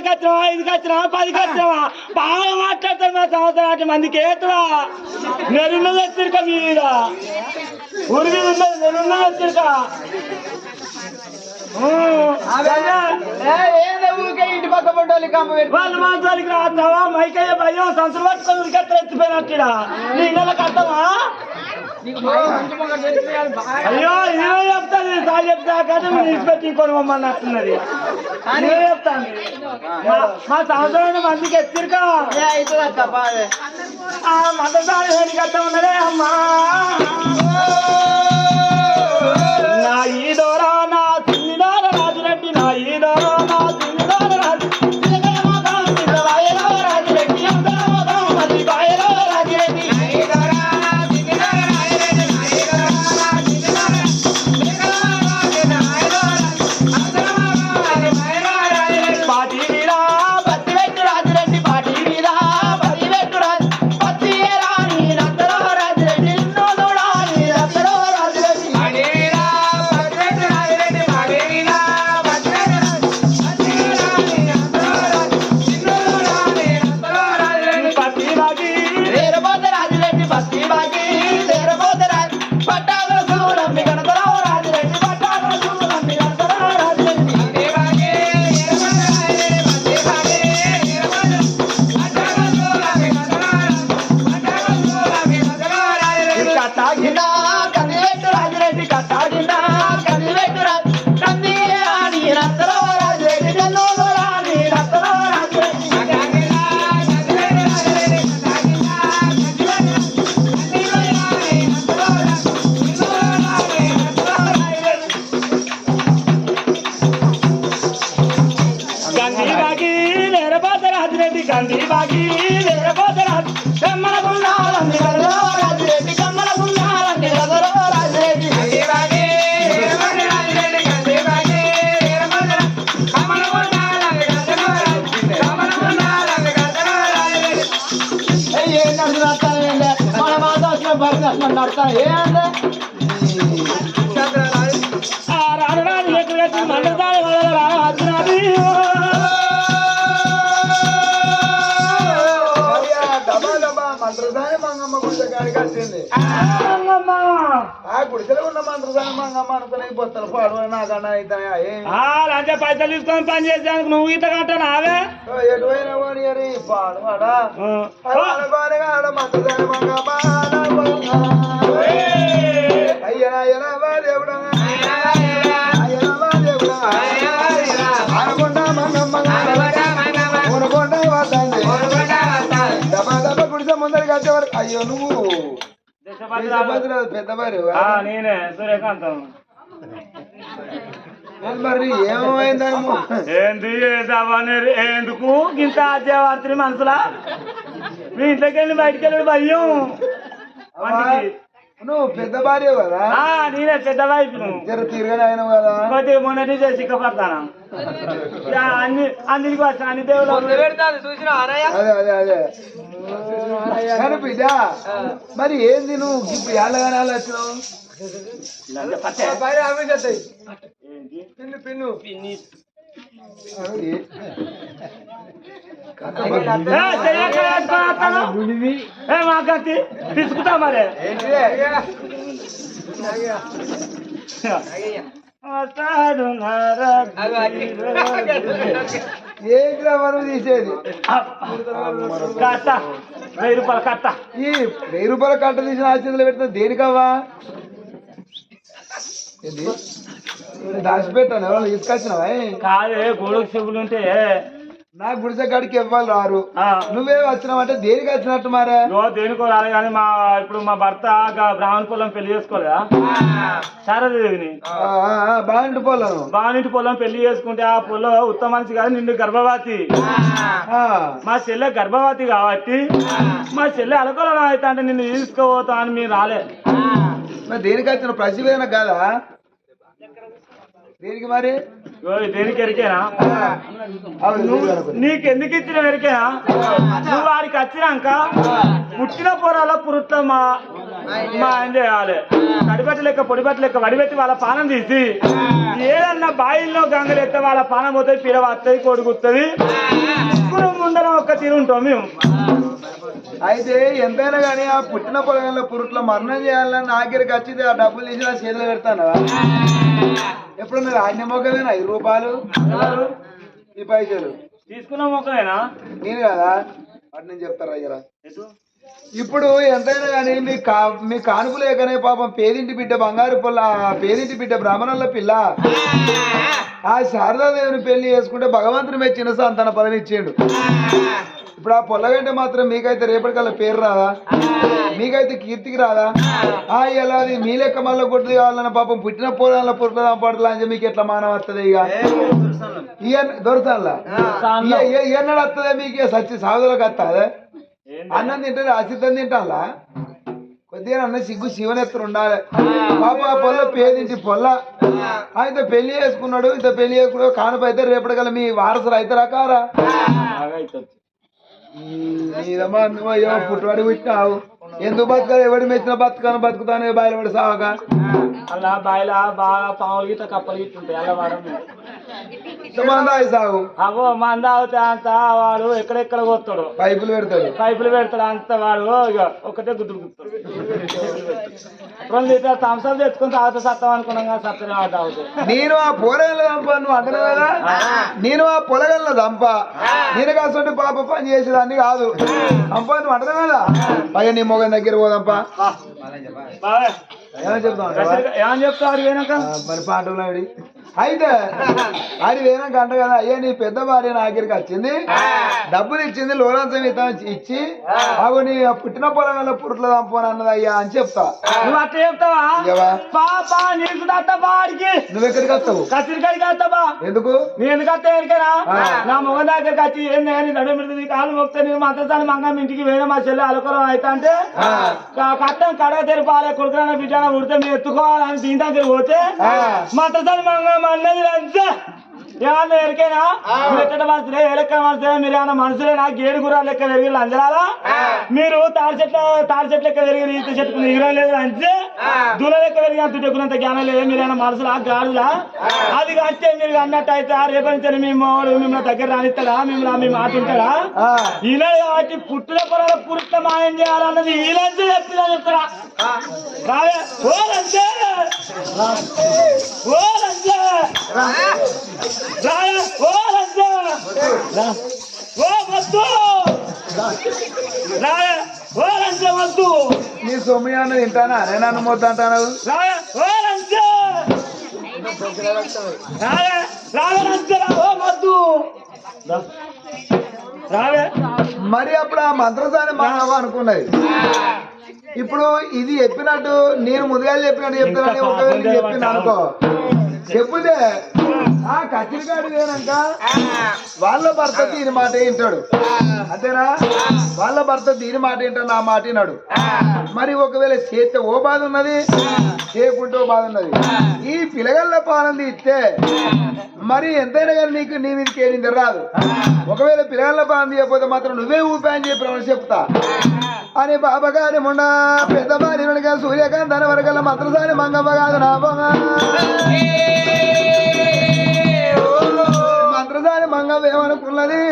ఏడుకి వచ్చినావా ఐదుకి వచ్చినావా పదికి వచ్చినావా బాగా మాట్లాడతారు మా సంవత్సరం మందికి ఏతురా నెరున్న తెచ్చిరుక మీద. మీద ఉన్నది నెరున్న తెచ్చిరుక ఇంటి పక్క పంటోళ్ళు కమ్మ పెట్టి? వాళ్ళు మాట్లాడికి రాస్తావా మైకయ్య భయం సంవత్సరం పట్టుకొని ఉరికెత్త ఎత్తిపోయినట్టుడా. నీ నెలకు అర్థమా అయ్యో ఇదే చెప్తాను. సార్ చెప్తా కదా మీరు ఇన్స్పెక్ట్ ఇంకొని మమ్మల్ని ఇదే చెప్తాను మా- సంవత్సరం మందికి ఎత్తిరుకా? వెనుకట్ట ఉన్నదే అమ్మా. essa renda. É గుడిసెలో ఉన్న మంత్రదాని మంగమ్మ అనుకుని బొత్తలు పాడు నాకన్నా అవుతాయా? ఏం? ఆ లంచ పైసలు తీసుకొని పని చేసేందుకు నువ్వు ఈత ఎటువైనా పాడు వాడా? మంత్రదాని మంగమ్మ దేవుడా వచ్చే వరకు అయ్యో నువ్వు. నేనే సూర్యకాంతం. మరి ఏమైందమ్మో? ఏంది ఎందుకు? ఇంత ఆచేవార్తని మనసులా? మీ ఇంట్లోకి వెళ్ళి బయటికి వెళ్ళి భయం. నువ్వు పెద్ద భార్య కదా? ఆ, నేనే పెద్ద వైపు జర తిరగని ఆయన కదా? కొద్ది మొన్నటి చేసి సిక్కపడతాను అన్ని అన్నిటికి వచ్చాను అన్ని దేవుళ్ళు అదే అదే అదే. బిడ్డ మరి ఏంది నువ్వు ఇప్పుడు ఏళ్ళగానే వచ్చినావు పిన్ను పిన్ని. ఏ, మాకత్తి తీసుకుంటా మరి. ఏంటిరా మనం తీసేది? కట్ట వెయ్యి రూపాయలు కట్ట. ఈ వెయ్యి రూపాయల కట్ట తీసిన ఆశ్చర్యలు పెడితే దేనికవ్వా? దాచిపెట్టాను ఎవరు తీసుకొచ్చినావా కాదే గోడకు చెవులు ఉంటే నా గుడిసె కాడికి ఇవ్వాలి రారు. నువ్వే వచ్చినావంటే దేనికి వచ్చినట్టు మారా? ఇగో దేనికో రాలే కానీ మా ఇప్పుడు మా భర్త బ్రాహ్మణ పొలం పెళ్ళి చేసుకోలేదా శారదేవిని బాగుంటు పోలను బానింటి పొలం. పెళ్ళి చేసుకుంటే ఆ పొలం ఉత్తమ మనిషి కాదు నిండు గర్భవతి. మా చెల్లె గర్భవతి కాబట్టి మా చెల్లె అలకొలం అయితే అంటే నిన్ను తీసుకోపోతా అని మీరు రాలే. దేనికి వచ్చిన ప్రసివేదన కాదా? దేనికి మరి? దేనికి ఎరికేనా? దేనికి నీకెందుకు ఇచ్చిన ఎరికేనా? నువ్వు వాడికి వచ్చినాక పుట్టిన పొరాల పురుట్ల మా ఏం చేయాలి. తడిబట్ట లెక్క పొడిబట్ట లెక్క వడిపెట్టి వాళ్ళ పానం తీసి ఏదన్నా బాయిల్లో గంగలు ఎత్తే వాళ్ళ పానం పోతుంది పిల్ల వస్తుంది కొడుకుతుంది ఇప్పుడు ముందర ఒక్క తీరు ఉంటాం మేము. అయితే ఎంతైనా కానీ ఆ పుట్టిన పొలంలో పురుట్లో మరణం చేయాలని నాగిరికి వచ్చింది ఆ డబ్బులు తీసి నా చేతిలో పెడతాను. ఎప్పుడన్నా రాజ్య మొక్కలేనా? ఐదు రూపాయలు ఈ పైసలు? తీసుకున్నాం ఒకవేనా నేను కదా? అటు నేను చెప్తారా అయ్యరా ఇప్పుడు ఎంతైనా కానీ మీ కా మీ కానుపు లేకనే పాపం పేదింటి బిడ్డ బంగారు పొల్ల పేదింటి బిడ్డ బ్రాహ్మణుల పిల్ల. ఆ శారదాదేవిని పెళ్ళి చేసుకుంటే భగవంతుని మెచ్చిన సంతాన పదవి ఇచ్చిండు ఇప్పుడు ఆ పొల్లగంటే మాత్రం మీకైతే రేపటికల్లా పేరు రాదా? మీకైతే కీర్తికి రాదా? ఆ. ఎలా అది? మీ లెక్క మళ్ళీ కొట్టుది కావాలన్న పాపం పుట్టిన పోరాల పుట్టిన పడలా అని మీకు ఎట్లా మానవ వస్తుంది ఇక? దొరసాల ఏనాడు వస్తుంది మీకు? సచ్చి సాగులకు వస్తుంది అన్నం తింటే అసిద్ధం తింటాలా కొద్దిగా అన్న సిగ్గు శివనెత్తరు ఉండాలి. పాప ఆ పొల్ల పేదింటి పొల్ల. ఆయన పెళ్ళి చేసుకున్నాడు ఇంత పెళ్ళి చేసుకున్నాడు కానుప అయితే రేపటికల్లా మీ వారసులు అవుతారా కారా? నీదమ్మా నువ్వు అయ్యో పుట్టుబడి పుట్టినావు. ఎందుకు బతకాలి? ఎవడి మెచ్చిన బతుకాను బతుకుతాను బయలుపడి సావగా? అలా బాయిలా బాగా పాములు గీత కప్పలు గిట్ట అలా వాడము అవో మంద అవుతే అంత వాడు ఎక్కడెక్కడ పోతాడు? పైపులు పెడతాడు. పైపులు పెడతాడు అంత వాడు ఒకటే గుద్దులు గుర్తాడు రెండు లీటర్ థమ్స్అప్ తెచ్చుకొని తాగుతా సత్తం అనుకున్నాం కానీ సత్తనే వాడు తాగుతాడు. నేను ఆ పోరగల్ల దంప నువ్వు అంటున్నావు కదా? నేను ఆ పొలగల్ల దంప నేను కాసంటే పాప పని చేసేదాన్ని కాదు. దంప నువ్వు అంటున్నావు కదా? పైగా నీ మొగన్ దగ్గర పోదంప. ఏమని మరి పాటలు ఆడి. అయితే ఆడి వేనాక అంట కదా అయ్యా నీ పెద్ద భార్య నా దగ్గరికి వచ్చింది. డబ్బులు ఇచ్చింది ఇద్దాం ఇచ్చి అవి నీ పుట్టిన పొలంలో పురుట్ల దంపని అన్నది అయ్యా అని చెప్తా. నువ్వు అట్లా చెప్తావా? పాపా నీకు దత్త బాడికి నువ్వు ఎక్కడికి వస్తావు? కత్తిరికాడికి వస్తావా? ఎందుకు? నీ ఎందుకు వస్తా. నా మొగ దగ్గరికి వచ్చి ఏం నేను నడు నీ కాలు మొక్తే నేను మంత్రసాని మంగమ్మ ఇంటికి వేరే మా చెల్లి అలకలం అయితే అంటే కట్టం కడగ తెరిపాలే కొడుకున బిడ్డ ఉడితే మీరు ఎత్తుకోవాలని దీని దగ్గర పోతే ఆ. మంత్రసాని మంగమ్మ అన్నది అంతే ఏమన్నా ఎరికేనా? మీరు ఎక్కడ మనసులే ఏ లెక్క మనసులే మీరు ఏమన్నా మనసులే నా గేడు గుర్రాలు లెక్క పెరిగి లంజరాలా మీరు తాడి చెట్ల తాడి చెట్ల లెక్క పెరిగి ఈత చెట్టుకు ఎగిరం లేదు అంతే దూల లెక్క పెరిగి అంత ఎక్కునంత జ్ఞానం లేదు. మీరు ఏమన్నా మనసులా గాడులా? అది అంటే మీరు అన్నట్టు అయితే రేపటి మీ మోడు మిమ్మల్ని దగ్గర రానిస్తాడా? మిమ్మల్ని మీ మాట ఉంటాడా. ఇలా కాబట్టి పుట్టిన పొలాల పురుట మాయం చేయాలన్నది ఈలంటే చెప్తున్నా. చెప్తారా రావే. ఓ రంజే! ఓ రంజే! ఓ వద్దు! రావే ఓ రంజే వద్దు! నీ తింటానా? నేను నన్ను మొద్దు అంటాను ఓ రంజే మరి అప్పుడు ఆ మంత్రసాని మానవ అనుకున్నది. ఇప్పుడు ఇది చెప్పినట్టు నేను ముందుగా చెప్పినట్టు చెప్తానని ఒకవేళ నీకు చెప్పింది అనుకో. చెప్పుతే ఆ కచ్చిరికాడు వేనాక వాళ్ళ భర్త దీని మాట వింటాడు. అంతేనా? వాళ్ళ భర్త దీని మాట వింటాడు నా మాట విన్నాడు మరి ఒకవేళ చేస్తే ఓ బాధ ఉన్నది? చేయకుంటే ఓ బాధ ఉన్నది. ఈ పిలగల్ల పాలన ఇస్తే మరి ఎంతైనా కానీ నీకు నీ మీదకి కేరింది రాదు. ఒకవేళ పిల్లల పాలన చేయకపోతే మాత్రం నువ్వే ఊపా అని చెప్పి చెప్తా. అని బాబగారి ముండ పెద్ద వెనక సూర్యకాంత్ అని వరకల మంత్రసాని మంగమ్మ కాదు నా బొంగ మంత్రసాని మంగమ్మ ఏమనుకున్నది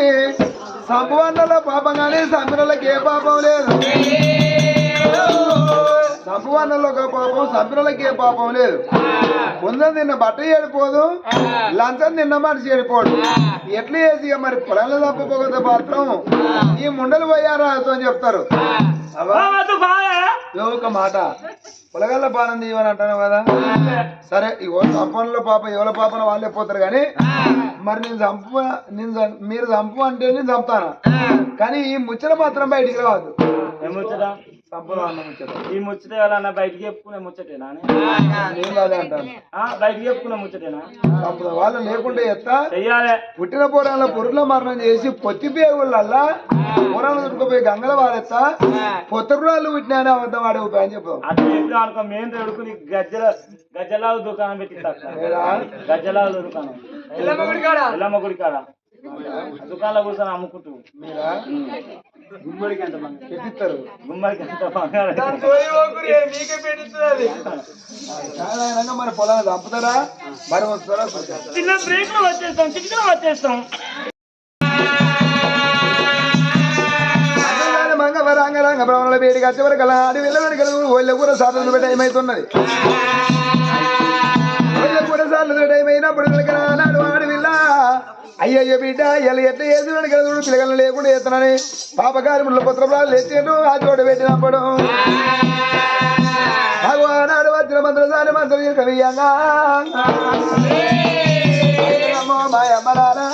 సంపవన్నలో పాపం కానీ సంపినలకు ఏ పాపం లేదు. సంపవన్నలో పాపం సభ్యులకే ఏ పాపం లేదు. ముందం తిన్న బట్ట ఏడిపోదు లంచం తిన్న మనిషి ఏడిపోడు. ఎట్లా చేసి మరి పొలంలో తప్పపోతే మాత్రం? ఈ ముండలు పోయారా అని చెప్తారు. ఒక మాట. పొలగల్ల పాలన తీయమని అంటాను కదా? సరే ఇగో సంపనలో పాప ఎవరి పాపన వాళ్ళే పోతారు కానీ మరి నేను చంపు నేను మీరు చంపు అంటే నేను చంపుతాను? కానీ ఈ ముచ్చట మాత్రం బయటికి రావద్దు. సంపూర్ణ అన్న ముచ్చట. ఈ ముచ్చట ఎవరన్నా బయటికి చెప్పుకునే ముచ్చటేనా అని? నేను కాదే అంటాను ఆ, బయటికి చెప్పుకునే ముచ్చటేనా? చంపుతా వాళ్ళు లేకుంటే ఎత్తా చెయ్యాలి. పుట్టిన పూరంలో పురుల మరణం చేసి పొత్తి పేగులల్లా పూరాలు చుట్టుకుపోయి గంగల వాడెత్తా పొత్తరురాలు పుట్టినా అబద్ధం వాడే ఉపాయం చెప్తాం అట్లా చెప్పి అనుకో మేము తడుకు నీకు గజ్జల గజ్జలావు దుకాణం పెట్టి ఏరా? గజ్జలావు దుకాణం. ఎల్లమ్మ గుడి కాడ? దుకాణంలో కూర్చొని అమ్ముకుంటూ మీరా? గుమ్మడికి ఎంత పెట్టిస్తారు గుమ్మడికి ఎంత మన పొలాన్ని చంపుతారా మరి వస్తారా. చిన్న బ్రేక్లో వచ్చేస్తాం. చిన్న వచ్చేస్తాం రంగ భ్రమణుల వేడి కట్టి వరకు అలా ఆడి వెళ్ళ వెనకలు ఒళ్ళ కూర సాధన పెట్ట ఏమైతున్నది ఒళ్ళ కూర సాధన ఏమైనప్పుడు వెనకల నాడు ఆడి వెళ్ళ. అయ్యయ్య బిడ్డ ఇలా ఎట్లా చేసి కదా చూడు పిల్లగలను లేకుండా చేస్తున్నాని. పాపకారి ముళ్ళ పుత్రప్రాలు లేచాను ఆ చోట పెట్టినప్పుడు. భగవానాడు వచ్చిన మంత్రసాని మంత్రం కవియంగా మాయమ్మ మాయమ్మలారా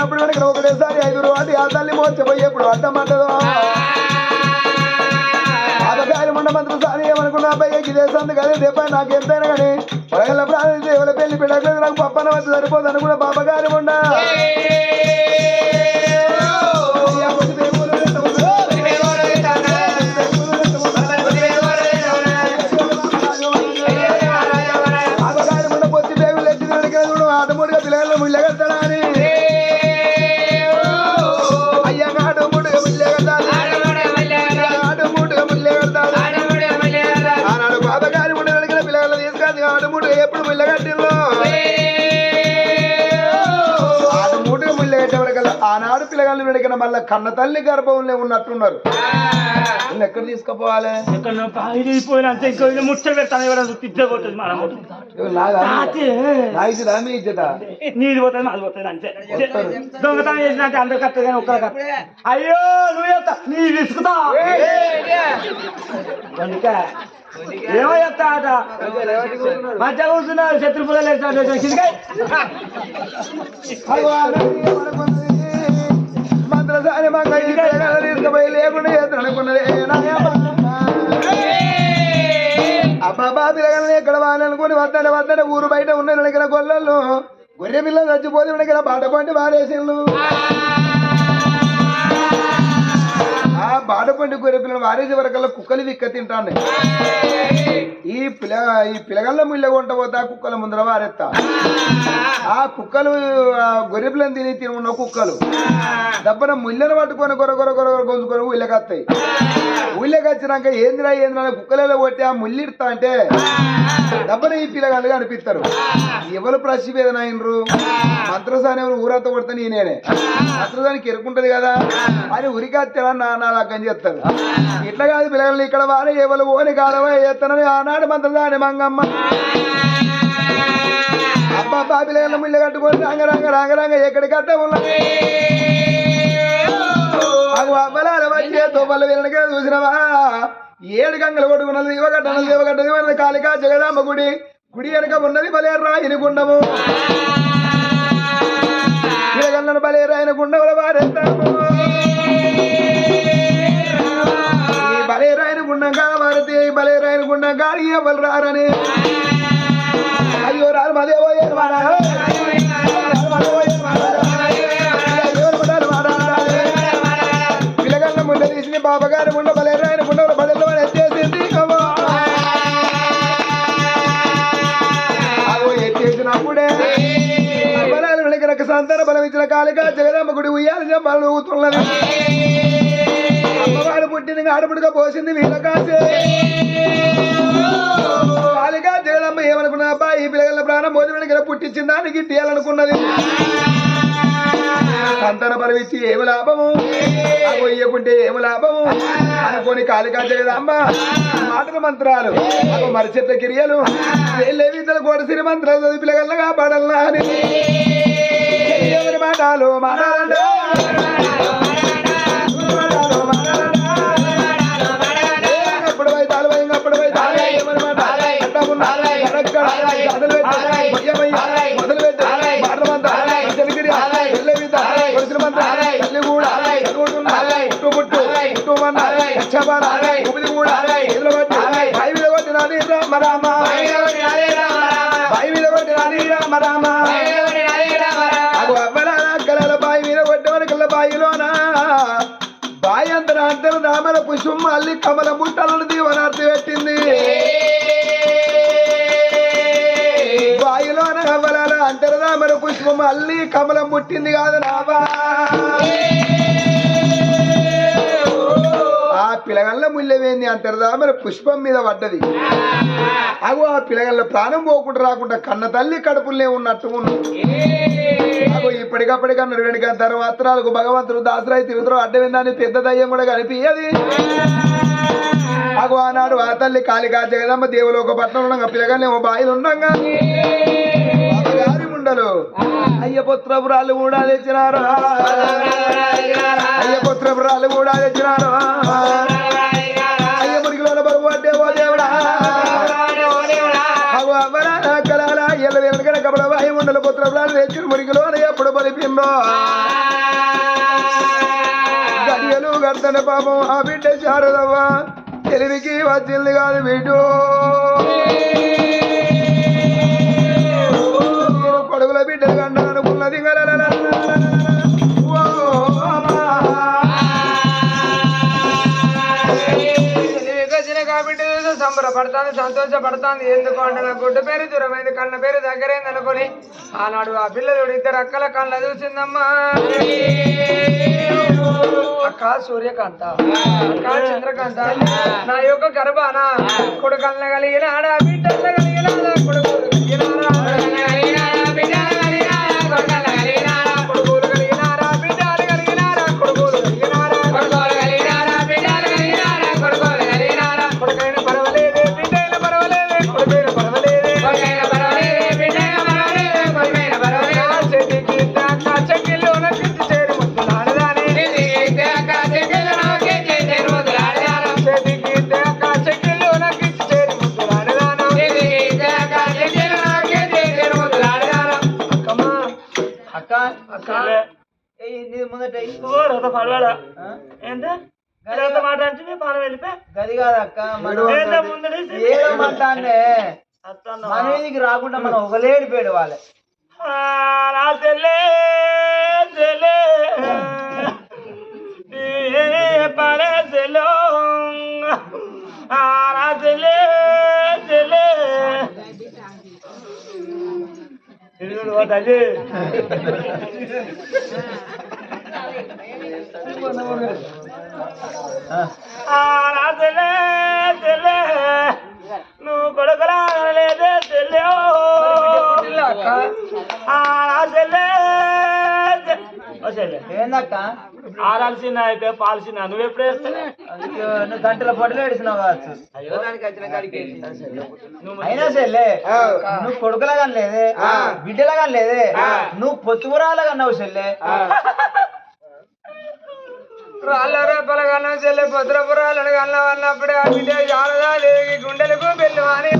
పుట్టినప్పుడు వెనక ఒకటేసారి ఐదు వాటి ఆ తల్లి మోర్చపోయేప్పుడు అడ్డమంటదో అబకారి ముండ మంత్రం సారి ఏమనుకున్నా అబ్బాయి ఇదే సంది కదా నాకు ఎంతైనా కానీ వరగల ప్రాణి దేవుల పెళ్ళి పెట్టలేదు నాకు పప్పన వచ్చి సరిపోదని కూడా బాబగారి ముండ పిల్లగాళ్ళు వెడిగిన మళ్ళీ కన్న తల్లి గర్భంలో ఉన్నట్టున్నారు. వీళ్ళు ఎక్కడ తీసుకుపోవాలి? ఇజ్జత నీది పోతుంది మాది పోతుంది అంతే. దొంగతనం చేసినట్టు కానీ వస్తుంది. అయ్యో నువ్వు చెప్తా నీ విసుకుతా ఏమో చెప్తా ఆట? మధ్య పుల్లలు లేకుండా చేద్దనుకున్నది అబ్బాబా ఎక్కడ వాని అనుకుని వద్దని వద్దని ఊరు బయట ఉన్న నడిగిన గొల్లలు గొర్రె పిల్ల చచ్చిపోతే ఇక్కడ బాట పండి వారేసిండ్రు బాడపండి పండి గొర్రె పిల్లలు వారేసే వరకల్లా కుక్కలు విక్క తింటాను ఈ పిల్ల ఈ పిల్లగల్ల ముళ్ళ కొంట పోతా కుక్కల ముందర వారెత్తా. ఆ కుక్కలు గొర్రె పిల్లని తిని తిని ఉన్న కుక్కలు. దబ్బన ముళ్ళను పట్టుకొని గొర్ర గొర్ర గొర్ర గొంతుకొని ఇళ్ళకత్తాయి ఊళ్ళకత్తాయి ఊళ్ళకచ్చినాక ఏందిరా ఏందిరా అని కుక్కలలో కొట్టి ఆ ముళ్ళిడతా అంటే దబ్బన ఈ పిల్లగాళ్ళు అనిపిస్తారు. ఎవరు ప్రసివేదన అయినరు? మంత్రసాని ఎవరు ఊరంతా కొడితే నేనే మంత్రసానికి ఎరుకుంటది కదా అని ఉరికత్తరా నా నా లగ్గని చెప్తారు ఇట్లా కాదు పిల్లగాళ్ళు ఇక్కడ వాళ్ళు ఎవరు ఓని కాలవా చేస్తానని ఆనాడు మంత్రసాని మంగమ్మ. అబ్బా బాబిలగల్ల ముళ్ళు కట్టుకొని రంగ రంగ రంగ రంగ ఎక్కడికి అత్తే ఉన్నది? వచ్చే తోపల వెనక చూసినవా? ఏడు గంగలు కొట్టుకున్నది ఇవ్వగట్టనది దేవగడ్డ ఉన్నది కాళికా జగదాంబ గుడి. గుడి వెనక ఉన్నది బలే రాయిని గుండము పిలగల్లను బలే గుండముల వారెత్తాము ఈ బలే రాయిని గుండం కాడ వారితే ఈ బలే రాయిని గుండం కాడ ఎవరు రారని. అయ్యో రారు మదేవో ఏరు పిల్లగాళ్ళ ముండ తీసి బాబగారి ముండ బలేరు ఆయన ముండ బలెల్లో ఎత్తేసింది. అవ్వో. అగో ఎత్తేసినప్పుడే బలాలు వెనక సంతాన బలం ఇచ్చిన కాళిక జగదమ్మ గుడి ఉయ్యాలి జంపాలు ఊతున్నది అమ్మవారు పుట్టిన ఆడపుడుగా పోసింది వీళ్ళకాసే కాళికా జగదమ్మ ఏమనుకున్నా అబ్బా ఈ పిల్లగల ప్రాణం మోదీ వెనక పుట్టించిందా అని గిట్టియాలనుకున్నది సంతాన బలం ఇచ్చి ఏమి లాభము అగో ఇయ్యకుంటే ఏమి లాభము అనుకోని కాళికా జగదమ్మ మాటల మంత్రాలు అగో మరిచెట్ల కిరియలు విద్యలు కోట సిరి మంత్రాలు చదివి పిల్లగల్లగా పాడల్లా అని ఎవరి మాటలు మాటాలంటే అప్పుడు పోయి తాలు పోయి అప్పుడు పోయి తాలు ఎవరి మాట అట్టమున్నా ఉపది కూడా ఎదురు పట్టి పై మీద కొట్టి రాని రామ రామ పై మీద కొట్టి రాని రామ రామ అగు అవ్వల కలల బాయి మీద కొట్టమని కళ్ళ బాయిలోనా. బాయి అంతర అంతర దామల పుష్పం మళ్ళీ కమల బుట్టలను దీవనార్తి పెట్టింది. బాయిలోన అవ్వలాల అంతరదామర పుష్పం మళ్ళీ కమలం పుట్టింది కాదు నావా ఆ పిలగల్ల ముల్లెవేంది మరి పుష్పం మీద పడ్డది. అగో ఆ పిలగల్ల ప్రాణం పోకుండా రాకుండా కన్న తల్లి కడుపులే ఉన్నట్టు అగో ఇప్పటికప్పటికన్నా రెండు గంటల తర్వాతరాలకు భగవంతుడు దాసరాయి తిరుగుతారు అడ్డవిందని పెద్ద దయ్యం కూడా కనిపించదు అగో ఆనాడు ఆ తల్లి కాళికా జగదమ్మ దేవులు ఒక పట్టణం ఉండగా పిల్లగానేమో బాయిలు ఉండగా గారి ముండలు అయ్య పుత్రపురాలు కూడా తెచ్చినారు. అయ్య పుత్రపురాలు కూడా తెచ్చినారు. అయ్య మురికిలో బరువు అంటే ఓ దేవుడా. ఎల్ల పుత్రపురాలు తెచ్చిన ఎప్పుడు బలిపిందో. గడియలు గడతన పాపం ఆ బిడ్డ శారదవ్వ. తెలివికి వచ్చింది కాదు బిడ్డు. బిడ్డలు కండ అనుకున్నది సంబరపడతాను సంతోషపడతాను ఎందుకు అంటే నా గుడ్డ పేరు దూరమైంది కన్న పేరు దగ్గరైంది అనుకుని ఆనాడు ఆ పిల్లలు ఇద్దరు అక్కల కళ్ళ చూసిందమ్మా. అక్క సూర్యకాంత అక్క చంద్రకాంత నా యొక్క గర్భాన కొడుకల్ల కలిగిన ఆడ బిడ్డల్ల కలిగిన కొడుకు కలిగినారా మాట అంటే పానం వెళ్ళిపోయి గది కాదు. అక్క మన మీదికి రాకుండా మనం ఒకలేడు పేడు వాళ్ళే. చెల్లో ఆ, నా చెల్లే చెల్లే ఇదిగో ఓ తల్లి ఆ, నా చెల్లే చెల్లే నువ్వు కొడుకులా లేదే అక్క ఆ, చెల్లె ఏందక్క? ఆరాల్సిన అయితే పాల్సిన నువ్వు ఎప్పుడు నువ్వు గంటల పొట్టలు ఏడిసినావు కావచ్చు. నువ్వు అయినా సరే నువ్వు కొడుకులాగా లేదే. బిడ్డలాగా లేదే. నువ్వు పొత్తుకురాలాగా అన్నావు చెల్లె. రాళ్ళ రేపల కన్నా చెల్లె భద్రపురాలను కన్నా అన్నప్పుడే ఆ బిడ్డ జాలదా గుండెలకు బెల్లు అనే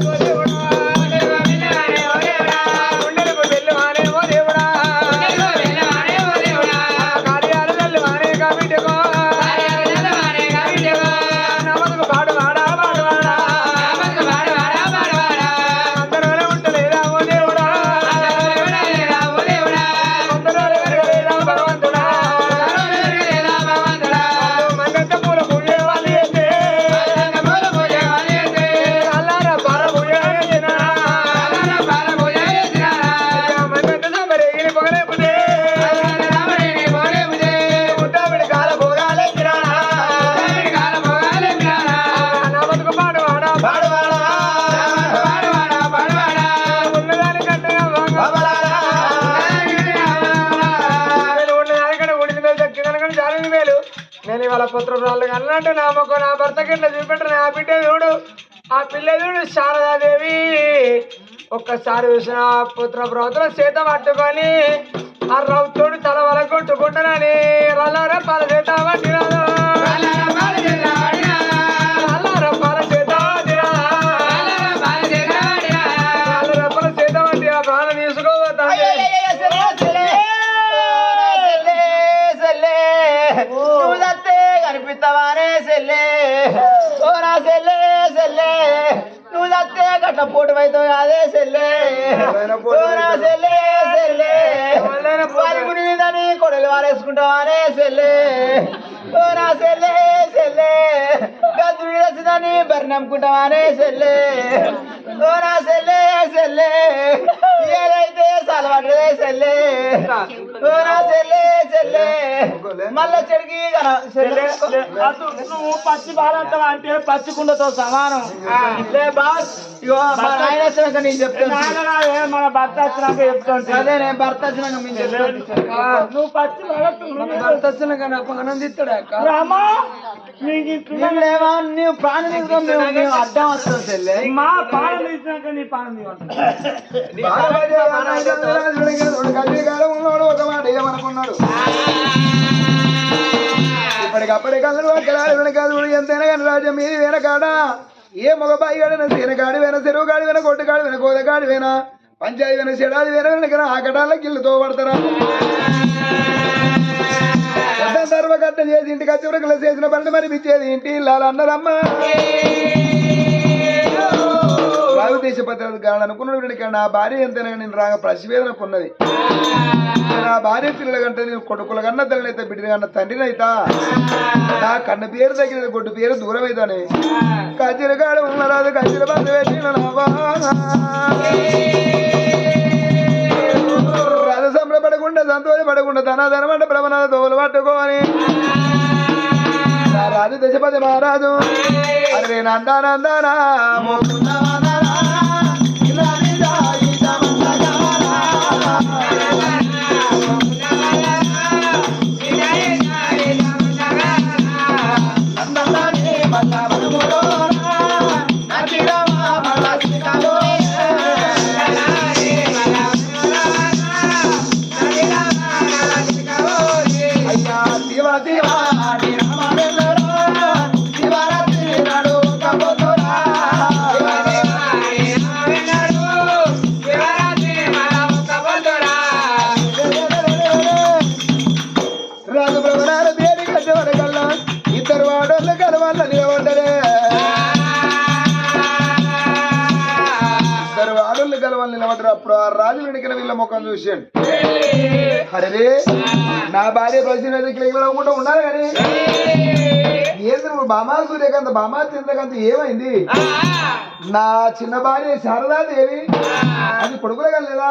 అంటే నా మొక్క నా భర్త కింద చూపెట్టు నా బిడ్డ చూడు. ఆ పిల్ల చూడు శారదాదేవి. ఒక్కసారి చూసిన పుత్ర బ్రతుల చేత పట్టుకొని ఆ రౌతుడు తల వరకు కొట్టుకుంటున్నాని రల్లారా పల చేత పట్టినాను నమ్ముకుంటావానే సెల్లే. ఓ నా సెల్లే సెల్లే. ఏదైతే సలవాటే సెల్లే. ఓ నా సెల్లే సెల్లే. మళ్ళా చెడికి నువ్వు పచ్చి బాలంతా అంటే పచ్చి కుండతో సమానం. లే బాస్. ఇగో మా నాయన వచ్చినాక నేను చెప్తాను. నాన్నగారే మన భర్త వచ్చినాక చెప్తాను. అదే నేను భర్త వచ్చినాక నువ్వు పచ్చి భర్త వచ్చిన కానీ ఆనందిస్తాడు అక్క. రామా? నీకు ఇట్లా లేవా నువ్వు ప్రాణం మేము అడ్డం వస్తాం చెల్లె. మా నీ ఇప్పటికప్పటి అక్కడాడు వెనకాదు ఎంతైనా కానీ రాజ్యం మీది వెనకాడా ఏ మగబాయి గాడిన సీనగాడి వెన చెరువు గాడి వెన కొట్టుగాడి వెన కోదగాడి వెన పంచాయతీ వెన చెడాది వెన వెనక ఆ కటాల గిల్లుతో పడతారా? పెద్ద చేసి ఇంటికి వచ్చి చేసిన పని మరి మిచ్చేది ఇంటి ఇల్లాలు అన్నారమ్మా. రావిదేశ పత్రిక కాదు అనుకున్నాడు వీడికి. నా భార్య ఎంతైనా నేను రాగా ప్రతివేదన కొన్నది. నా భార్య పిల్లల కంటే నేను కొడుకుల కన్నా తల్లిని అయితే బిడ్డ కన్నా తండ్రిని అయితా నా కన్న పేరు దగ్గర కొట్టు పేరు దూరం అయితానే. కచ్చిరగాడు ఉన్నరాదు కచ్చిర బాధ వేసిన రథ సంబరపడకుండా సంతోషపడకుండా తన ధనమంట ప్రవణాల తోలు పట్టుకోని. రాజు దశపతి మహారాజు అరే నందానందనా ముఖం చూశాడు అరే నా భార్య ప్రశ్న కూడా ఉండాలి కానీ. ఏంది నువ్వు బామా సూర్యకాంత్ బామా చంద్రకాంత్ ఏమైంది? నా చిన్న భార్య శారదాదేవి అది కొడుకులగా లేదా?